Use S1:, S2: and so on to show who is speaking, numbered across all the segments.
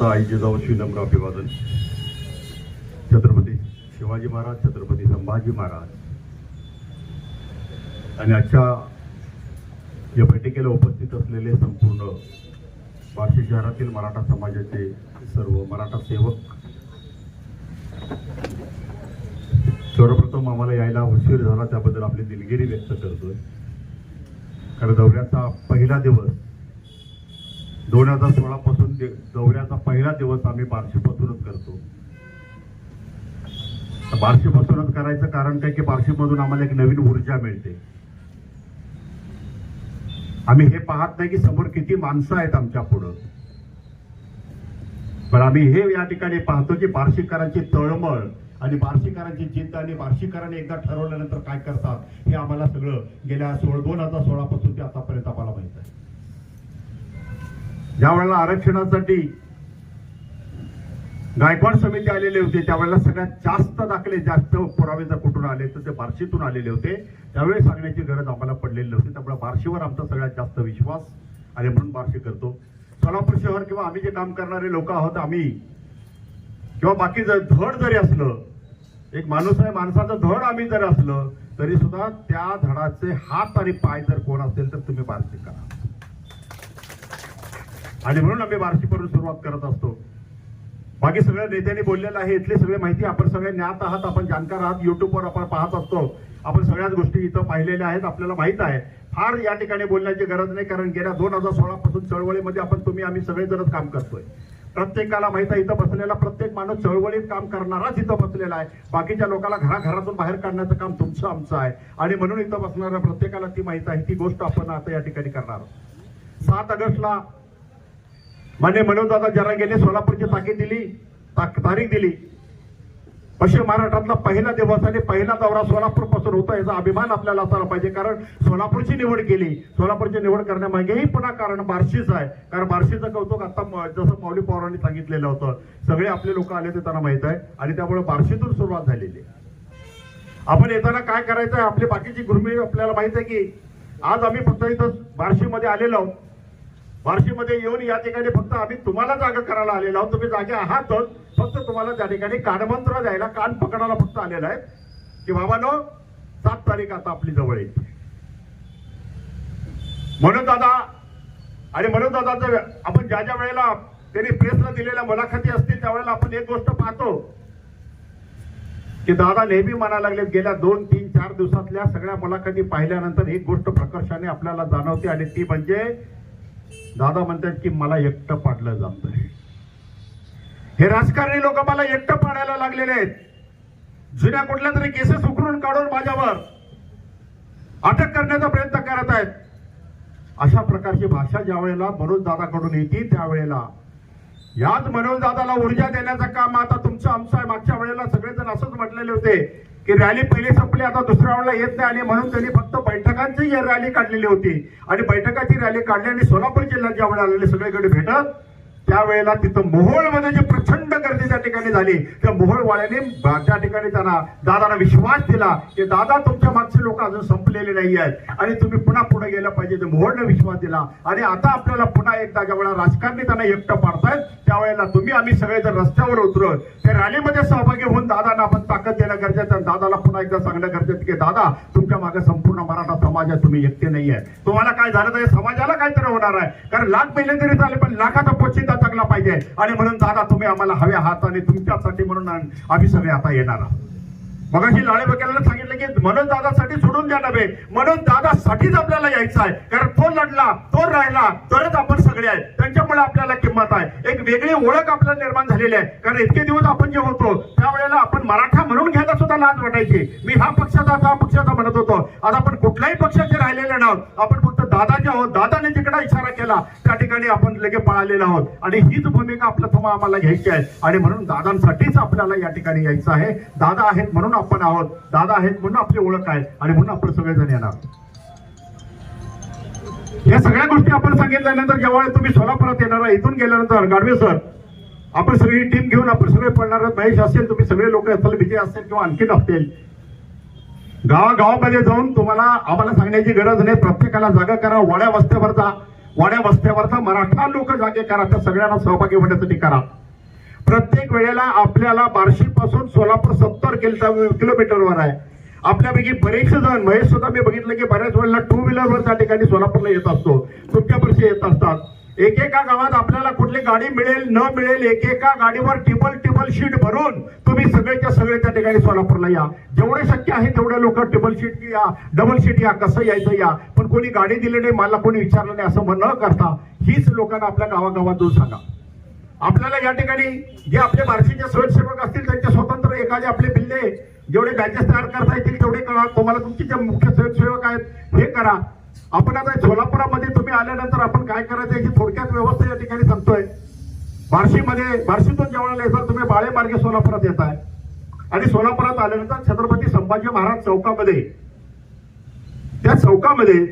S1: माझा आई जिजाऊ नम्र अभिवादन छत्रपती शिवाजी महाराज छत्रपती संभाजी महाराज. आणि आजच्या या बैठकीला उपस्थित असलेले संपूर्ण बार्शी शहरातील मराठा समाजाचे सर्व मराठा सेवक. सर्वप्रथम आम्हाला यायला उशीर झाला त्याबद्दल आपली दिलगिरी व्यक्त करतोय. कारण दौऱ्याचा पहिला दिवस दोन हजार सोळा पासून दौऱ्याचा पहिला दिवस आम्ही बार्शीपासूनच करतो. बार्शीपासूनच करायचं कारण काय की बार्शीमधून आम्हाला एक नवीन ऊर्जा मिळते. आम्ही हे पाहत नाही की समोर किती माणसं आहेत आमच्या पुढं. पण आम्ही हे या ठिकाणी पाहतो की बार्शीकरांची तळमळ आणि बार्शीकरांची जिद्द आणि बार्शीकरांनी एकदा ठरवल्यानंतर काय करतात हे आम्हाला सगळं गेल्या सोळ दोन हजार सोळापासून ते आतापर्यंत आम्हाला माहीत आहे. ज्या वेळेला आरक्षणासाठी गायकवाड समिती आलेले होते त्यावेळेला सगळ्यात जास्त दाखले जास्त पुरावे जर कुठून आले तर ते बार्शीतून आलेले होते. त्यावेळी सांगण्याची गरज आम्हाला पडलेली नव्हती त्यामुळे बार्शीवर आमचा सगळ्यात जास्त विश्वास आणि म्हणून बार्शी करतो. सोलापूर शहर किंवा आम्ही जे काम करणारे लोक आहोत आम्ही किंवा बाकी जर धड जरी असलं एक माणूस आहे माणसाचं धड आम्ही जर असलं तरी सुद्धा त्या धडाचे हात आणि पाय जर कोण असेल तर तुम्ही बार्शी करा. आणि म्हणून आम्ही बार्शीवरून सुरुवात करत असतो. बाकी सगळ्या नेत्यांनी बोललेलं आहे इथली सगळी माहिती आपण सगळे ज्ञात आहात आपण जाणकार आहात युट्यूबवर आपण पाहत असतो. आपण सगळ्याच गोष्टी इथं पाहिलेल्या आहेत आपल्याला माहीत आहे. फार या ठिकाणी बोलण्याची गरज नाही कारण गेल्या दोन हजार सोळा पासून चळवळीमध्ये आपण तुम्ही आम्ही सगळेजणच काम करतोय. प्रत्येकाला माहीत आहे इथं बसलेला प्रत्येक माणूस चळवळीत काम करणाराच इथं बसलेला आहे. बाकीच्या लोकांना घराघरातून बाहेर काढण्याचं काम तुमचं आमचं आहे. आणि म्हणून इथं बसणाऱ्या प्रत्येकाला ती माहीत आहे ती गोष्ट आपण आता या ठिकाणी करणार आहोत. सात ऑगस्टला मान्य मनोजदादा जरांगेने सोलापूरची ताकीद दिली तारीख दिली. पश्चिम महाराष्ट्रातला पहिला दिवस आणि पहिला दौरा सोलापूरपासून होता याचा अभिमान आपल्याला असायला पाहिजे कारण सोलापूरची निवड केली. सोलापूरची निवड करण्यामागेही पुन्हा कारण बार्शीच आहे. कारण बार्शीचं कौतुक आता म- जसं माऊली पवारांनी सांगितलेलं होतं सगळे आपले लोक आले ते त्यांना माहीत आहे आणि त्यामुळे बार्शीतून सुरुवात झालेली आपण येताना काय करायचं आहे? आपली बाकीची गुरुमी आपल्याला माहीत आहे की आज आम्ही फक्त इथं बार्शीमध्ये आलेलो आहोत. बार्शीमध्ये येऊन या ठिकाणी फक्त आम्ही तुम्हाला जागा करायला आलेलो आहोत. तुम्ही जागे आहातच फक्त तुम्हाला त्या ठिकाणी कानमंत्र द्यायला कान पकडायला फक्त आलेला आहे. की बाबानो सात तारीख आता आपली जवळ येते म्हणून दादा आणि म्हणून दादाचं आपण ज्या ज्या वेळेला त्यांनी प्रेसला दिलेल्या मुलाखती असतील त्यावेळेला आपण एक गोष्ट पाहतो. की दादा नेहमी म्हणायला लागले गेल्या दोन तीन चार दिवसातल्या सगळ्या मुलाखती पाहिल्यानंतर एक गोष्ट प्रकर्षाने आपल्याला जाणवते आणि ती म्हणजे दादा म्हणतात की मला एकटं पाडलं जात हे राजकारणी लोक मला एकटं पाडायला लागलेले आहेत. जुन्या कुठल्या तरी केसेस उकरून काढून माझ्यावर अटक करण्याचा प्रयत्न करत आहेत. अशा प्रकारची भाषा ज्या वेळेला मनोज दादाकडून येते त्यावेळेला. याच मनोज दादाला ऊर्जा देण्याचं काम आता तुमचं आमचं आहे. मागच्या वेळेला सगळेजण असंच म्हटलेले होते. की रॅली पहिली संपली आता दुसऱ्या वेळेला येत नाही आणि म्हणून त्यांनी फक्त बैठकांची रॅली काढलेली होती. आणि बैठकाची रॅली काढली आणि सोलापूर जिल्ह्यात ज्यावेळेला आलेले सगळीकडे भेटत त्यावेळेला तिथं मोहोळमध्ये जे प्रचंड ठिकाणी झाली त्या मोहोळवाड्याने त्या ठिकाणी त्यांना दादाला विश्वास दिला की दादा तुमच्या मागचे लोक अजून संपलेले नाही आहेत. आणि तुम्ही पुन्हा पुढे गेलं पाहिजे ते मोहोळने विश्वास दिला. आणि आता आपल्याला पुन्हा एकदा ज्या वेळेला राजकारणी त्यांना एकटं पाडतायत त्यावेळेला तुम्ही आम्ही सगळे जर रस्त्यावर उतरत त्या रॅलीमध्ये सहभागी होऊन दादांना आपण ताकद देणं गरजेचं आहे. दादाला पुन्हा एकदा सांगणं गरजेचं की दादा तुमच्या मागे संपूर्ण मराठा समाजात तुम्ही एकटे नाही आहे तुम्हाला काय झालं तर समाजाला काहीतरी होणार आहे. कारण लाख मेले तरी चालेल पण लाखाचा पोचिंदा जगला पाहिजे. आणि म्हणून दादा तुम्ही आम्हाला हव्या आहात आणि तुमच्यासाठी म्हणून आम्ही सगळे आता येणार आहोत. ही लाळे बघायला सांगितलं की मनोज दादासाठी सोडून द्या नव्हे मनोज दादासाठीच आपल्याला यायचं आहे. कारण तो लढला तो राहिला तरच आपण सगळे आहे. त्यांच्यामुळे आपल्याला किंमत आहे. एक वेगळी ओळख आपल्याला निर्माण झालेली आहे. कारण इतके दिवस आपण जे होतो त्यावेळेला आपण मराठा म्हणून घ्यायला लाज वाटायची. मी हा पक्षाचा हा पक्षाचा म्हणत होतो. आज आपण कुठल्याही पक्षाचे राहिलेले नाहोत. आपण फक्त दादाचे आहोत. दादाने जिकडे इशारा केला त्या ठिकाणी आपण लगे पळालेलो आहोत. आणि हीच भूमिका आपल्या तुम्हा आम्हाला घ्यायची आहे. आणि म्हणून दादांसाठीच आपल्याला या ठिकाणी यायचं आहे. दादा आहेत म्हणून आपण आहोत. दादा आहेत म्हणून आपली ओळख आहे. आणि म्हणून आपण सगळेजण येणार. या सगळ्या गोष्टी आपण सांगितल्यानंतर जेव्हा तुम्ही सोलापुरात येणार इथून गेल्यानंतर गाडवे सर आपण सगळी टीम घेऊन आपण सगळे पडणार महेश असेल तुम्ही सगळे लोक असेल विजय असेल किंवा आणखीन असतील गावागावामध्ये जाऊन तुम्हाला आम्हाला सांगण्याची गरज नाही. प्रत्येकाला जागा करा. वाड्या वस्त्यावर जा. वाड्या वस्त्यावरचा मराठा लोक जागे करा. त्या सगळ्यांना सहभागी होण्यासाठी करा. प्रत्येक वेळेला आपल्याला बार्शी पासून सोलापूर सत्तर किलोमीटरवर आहे. आपल्यापैकी बरेचसे जण महेश सुद्धा मी बघितलं की बऱ्याच वेळेला टू व्हीलरवर त्या ठिकाणी सोलापूरला येत असतो. तुमच्या वर्षी येत असतात. एकेका गावात आपल्याला कुठली गाडी मिळेल न मिळेल एकेका गाडीवर टिबल टिबल शीट भरून तुम्ही सगळेच्या सगळे त्या ठिकाणी सोलापूरला या. जेवढे शक्य आहे तेवढे लोक टिबल शीट या डबल शीट या कसं यायचं या. पण कोणी गाडी दिली नाही मला कोणी विचारलं नाही असं न करता हीच लोकांना आपल्या गावागावातून सांगा. आपल्याला या ठिकाणी जे आपले बार्शीचे स्वयंसेवक असतील त्यांचे स्वतंत्र एखादे आपले बिल्ले जेवढे बॅचेस तयार करता येतील तेवढे करा. तुम्हाला तुमचे जे मुख्य स्वयंसेवक आहेत हे करा. आपण आता सोलापुरामध्ये तुम्ही आल्यानंतर आपण काय करायचं याची थोडक्यात व्यवस्था या ठिकाणी सांगतोय. बार्शीमध्ये बार्शीतून जेवणाला येतात तुम्ही बाळे मार्गे सोलापुरात येत आहे आणि सोलापुरात आल्यानंतर छत्रपती संभाजी महाराज चौकामध्ये त्या चौकामध्ये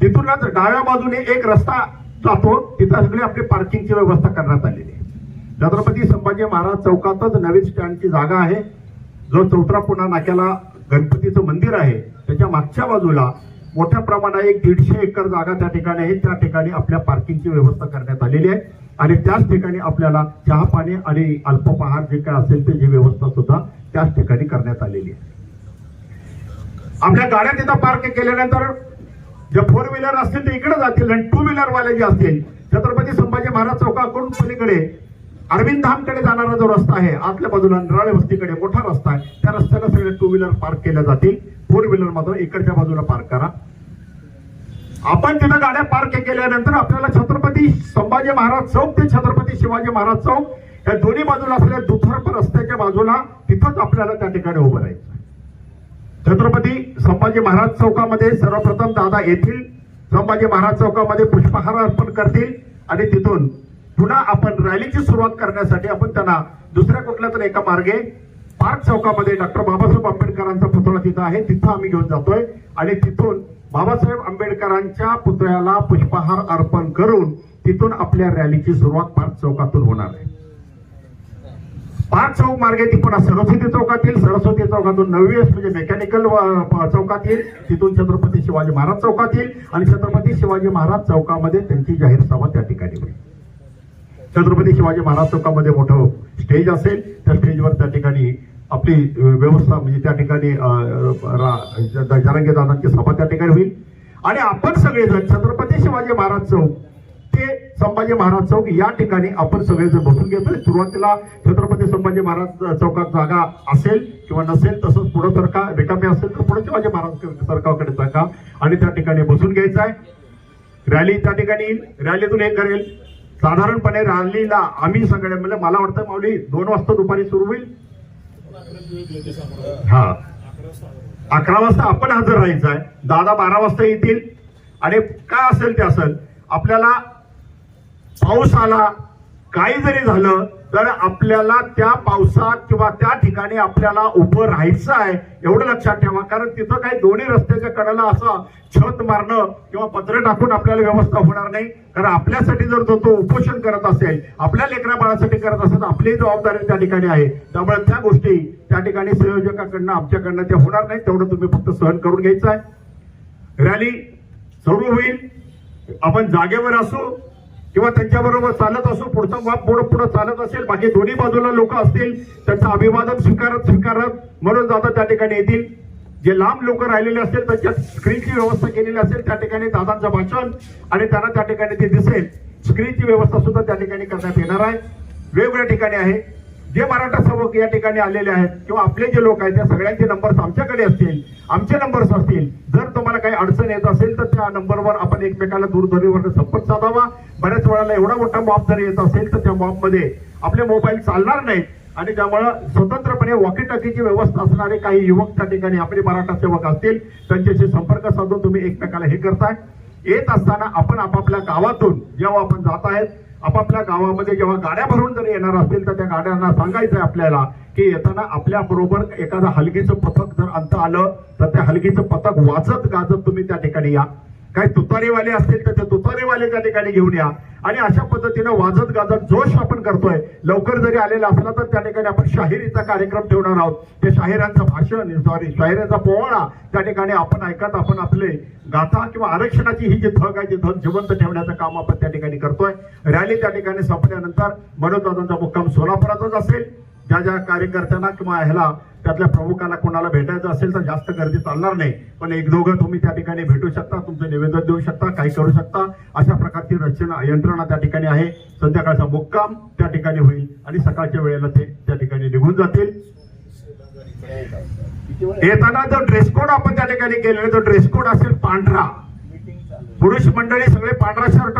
S1: तिथूनच डाव्या बाजूने एक रस्ता जातो. तिथं सगळी आपली पार्किंगची व्यवस्था करण्यात आलेली आहे. छत्रपती संभाजी महाराज चौकातच नवीन स्टँडची जागा आहे. जो चौथरा पुन्हा नाक्याला गणपतीचं मंदिर आहे त्याच्या मागच्या बाजूला मोठ्या प्रमाणात एक दीडशे एकर जागा त्या ठिकाणी आहे. त्या ठिकाणी आपल्या पार्किंगची व्यवस्था करण्यात आलेली आहे. आणि त्याच ठिकाणी आपल्याला चहा पाणी आणि अल्पपहार जे काय असेल त्याची व्यवस्था सुद्धा त्याच ठिकाणी करण्यात आलेली आहे. आपल्या गाड्या तिथं पार्क केल्यानंतर जे फोर व्हीलर असतील ते इकडे जातील आणि टू व्हीलर वाले जे असतील छत्रपती संभाजी महाराज चौकाकडून पलीकडे अरविंद धामकडे जाणारा जो रस्ता आहे आतल्या बाजूला नराळे वस्तीकडे मोठा रस्ता आहे. त्या रस्त्याला सगळे टू व्हीलर पार्क केल्या जातील. फोर व्हीलर मात्र इकडच्या बाजूला पार्क करा. आपण तिथं गाड्या पार्क केल्यानंतर आपल्याला छत्रपती संभाजी महाराज चौक ते छत्रपती शिवाजी महाराज चौक या दोन्ही बाजूला असलेल्या दुथर्प रस्त्याच्या बाजूला तिथंच आपल्याला त्या ठिकाणी उभं राहायचं छत्रपती संभाजी महाराज चौकामध्ये सर्वप्रथम दादा येथील संभाजी महाराज चौकामध्ये पुष्पहार अर्पण करतील आणि तिथून पुन्हा आपण रॅलीची सुरुवात करण्यासाठी आपण त्यांना दुसऱ्या कुठल्या तरी एका मार्गे पार्क चौकामध्ये डॉक्टर बाबासाहेब आंबेडकरांचा पुतळा तिथं आहे. तिथं आम्ही घेऊन जातोय. आणि तिथून बाबासाहेब आंबेडकरांच्या पुतळ्याला पुष्पहार अर्पण करून तिथून आपल्या रॅलीची सुरुवात पार्क चौकातून होणार आहे. पार्क चौक मार्गे ती पुन्हा सरस्वती चौकातील सरस्वती चौकातून नववी म्हणजे मेकॅनिकल चौकात येईल तिथून छत्रपती शिवाजी महाराज चौकात येईल आणि छत्रपती शिवाजी महाराज चौकामध्ये त्यांची जाहीर सभा त्या ठिकाणी होईल. छत्रपती शिवाजी महाराज चौकामध्ये मोठं स्टेज असेल. त्या स्टेजवर त्या ठिकाणी आपली व्यवस्था म्हणजे त्या ठिकाणी रा- जरांगे दादांची सभा त्या ठिकाणी होईल. आणि आपण सगळेजण छत्रपती शिवाजी महाराज चौक ते संभाजी महाराज चौक या ठिकाणी आपण सगळेजण बसून घेतो सुरुवातीला छत्रपती संभाजी महाराज चौकात जागा असेल किंवा नसेल तसंच पुढे सरका रिकामी असेल तर पुढे शिवाजी महाराज सरकारकडे जागा आणि त्या ठिकाणी बसून घ्यायचं आहे. रॅली त्या ठिकाणी येईल. रॅलीतून हे करेल साधारणपणे रॅलीला आम्ही सगळे म्हणजे मला वाटतं माऊली दोन वाजता दुपारी सुरू होईल. हा. अकरा वाजता आपण हजर राहायचं आहे. दादा बारा वाजता येतील. आणि काय असेल ते असेल. आपल्याला पाऊस आला काही जरी झालं तर आपल्याला त्या पावसात किंवा त्या ठिकाणी आपल्याला उभं राहायचं आहे एवढं लक्षात ठेवा. कारण तिथं काही दोन्ही रस्त्याच्या कडेला असं छत मारणं किंवा पत्र टाकून आपल्याला व्यवस्था होणार नाही. कारण आपल्यासाठी जर तो तो उपोषण करत असेल आपल्या लेकरा बाळासाठी करत असेल तर आपली जबाबदारी त्या ठिकाणी आहे. त्यामुळे त्या गोष्टी त्या ठिकाणी संयोजकाकडनं आमच्याकडनं त्या होणार नाही तेवढं तुम्ही फक्त सहन करून घ्यायचं आहे. रॅली सुरू होईल. आपण जागेवर असू किंवा त्यांच्याबरोबर चालत असो पुढचा वाप पुढं पुढं चालत असेल बाकी दोन्ही बाजूला लोक असतील त्यांचं अभिवादन स्वीकारत स्वीकारत म्हणून दादा त्या ठिकाणी येतील. जे लांब लोक राहिलेले असतील त्यांच्या स्क्रीनची व्यवस्था केलेली असेल त्या ठिकाणी दादांचं भाषण आणि त्यांना त्या ठिकाणी ते दिसेल. स्क्रीनची व्यवस्था सुद्धा त्या ठिकाणी करण्यात येणार आहे. वेगवेगळ्या ठिकाणी आहे. जे मराठा सेवक या ठिकाणी आलेले आहेत किंवा आपले जे लोक आहेत त्या सगळ्यांचे नंबर्स आमच्याकडे असतील आमचे नंबर्स असतील. जर तुम्हाला काही अडचण येत असेल तर त्या नंबरवर आपण एकमेकाला दूरध्वनीवर संपर्क साधावा. बऱ्याच वेळाला एवढा मोठा मॉब जर येत असेल तर त्या मॉबमध्ये आपले मोबाईल चालणार नाहीत. आणि त्यामुळं स्वतंत्रपणे वॉकी टॉकीची व्यवस्था असणारे काही युवक त्या ठिकाणी आपले मराठा सेवक असतील त्यांच्याशी संपर्क साधून तुम्ही एकमेकाला हे करताय. येत असताना आपण आपापल्या गावातून जेव्हा आपण जात आहेत आपापल्या गावामध्ये जेव्हा गाड्या भरून जर येणार असतील तर त्या गाड्यांना सांगायचं आहे आपल्याला की येताना आपल्या बरोबर एखादं हलगीचं पथक जर अंत आलं तर त्या हलगीचं पथक वाचत गाजत तुम्ही त्या ठिकाणी या. काही तुतारीवाले असतील तर ते तुतारीवाले त्या ठिकाणी घेऊन या. आणि अशा पद्धतीनं वाजत गाजत जोश आपण करतोय. लवकर जरी आलेला असला तर त्या ठिकाणी आपण शाहिरीचा कार्यक्रम ठेवणार आहोत. ते शाहिरांचं भाषण सॉरी शाहिरांचा पोवाडा त्या ठिकाणी आपण ऐकत आपण आपले गाथा किंवा आरक्षणाची ही जी धग आहे ती धग जिवंत ठेवण्याचं काम आपण त्या ठिकाणी करतोय. रॅली त्या ठिकाणी संपल्यानंतर मनोजदादांचा मुक्काम सोलापुरातच असेल. ज्या ज्या कार्यकर्त्यांना किंवा ह्याला त्यातल्या प्रमुखांना कोणाला भेटायचं असेल तर जास्त गर्दी चालणार नाही. पण एक दोघं तुम्ही त्या ठिकाणी भेटू शकता तुमचं निवेदन देऊ शकता काही करू शकता. अशा प्रकारची रचना यंत्रणा त्या ठिकाणी आहे. संध्याकाळचा मुक्काम त्या ठिकाणी होईल आणि सकाळच्या वेळेला ते त्या ठिकाणी निघून जातील. येताना जो ड्रेस कोड आपण त्या ठिकाणी केलेला तो ड्रेस कोड असेल पांढरा. पुरुष मंडळी सगळे पांढरा शर्ट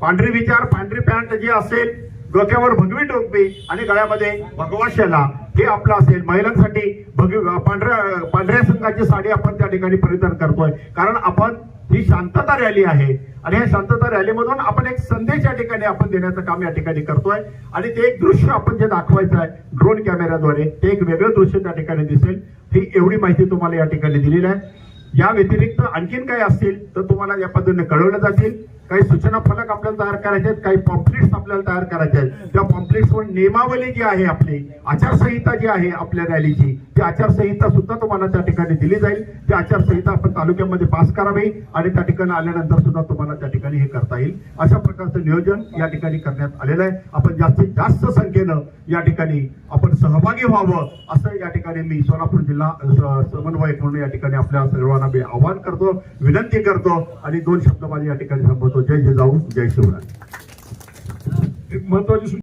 S1: पांढरी विचार पांढरी पॅन्ट जी असेल डोक्यावर भगवी टोपी आणि गळ्यामध्ये भगवा शेला. हे आपलं असेल महिलांसाठी पांढऱ्या पांढऱ्या संघाची साडी आपण त्या ठिकाणी परिधान करतोय. कारण आपण ही शांतता रॅली आहे. आणि या शांतता रॅलीमधून आपण एक संदेश या ठिकाणी आपण देण्याचं काम या ठिकाणी करतोय. आणि ते एक दृश्य आपण जे दाखवायचं आहे ड्रोन कॅमेऱ्याद्वारे ते एक वेगळं दृश्य त्या ठिकाणी दिसेल. ही एवढी माहिती तुम्हाला या ठिकाणी दिलेली आहे. या व्यतिरिक्त आणखीन काही असतील तर तुम्हाला या पद्धतीने कळवलं जातील. काही सूचना फलक आपल्याला तयार करायचे आहेत काही पॉम्पलेट्स आपल्याला तयार करायचे आहेत. त्या पॉम्पलेट्सवर नियमावली जी आहे आपली आचारसंहिता जी आहे आपल्या रॅलीची ती आचारसंहिता सुद्धा तुम्हाला त्या ठिकाणी दिली जाईल. ती आचारसंहिता आपण तालुक्यामध्ये पास करावी आणि त्या ठिकाणी आल्यानंतर सुद्धा तुम्हाला त्या ठिकाणी हे करता येईल. अशा प्रकारचं नियोजन या ठिकाणी करण्यात आलेलं आहे. आपण जास्तीत जास्त संख्येनं या ठिकाणी आपण सहभागी व्हावं असं या ठिकाणी मी सोलापूर जिल्हा समन्वयक म्हणून या ठिकाणी आपल्या सर्वांना मी आवाहन करतो विनंती करतो आणि दोन शब्द माझे या ठिकाणी संबोधतो जय जिजाऊ जय शिवराय.
S2: एक महत्वाची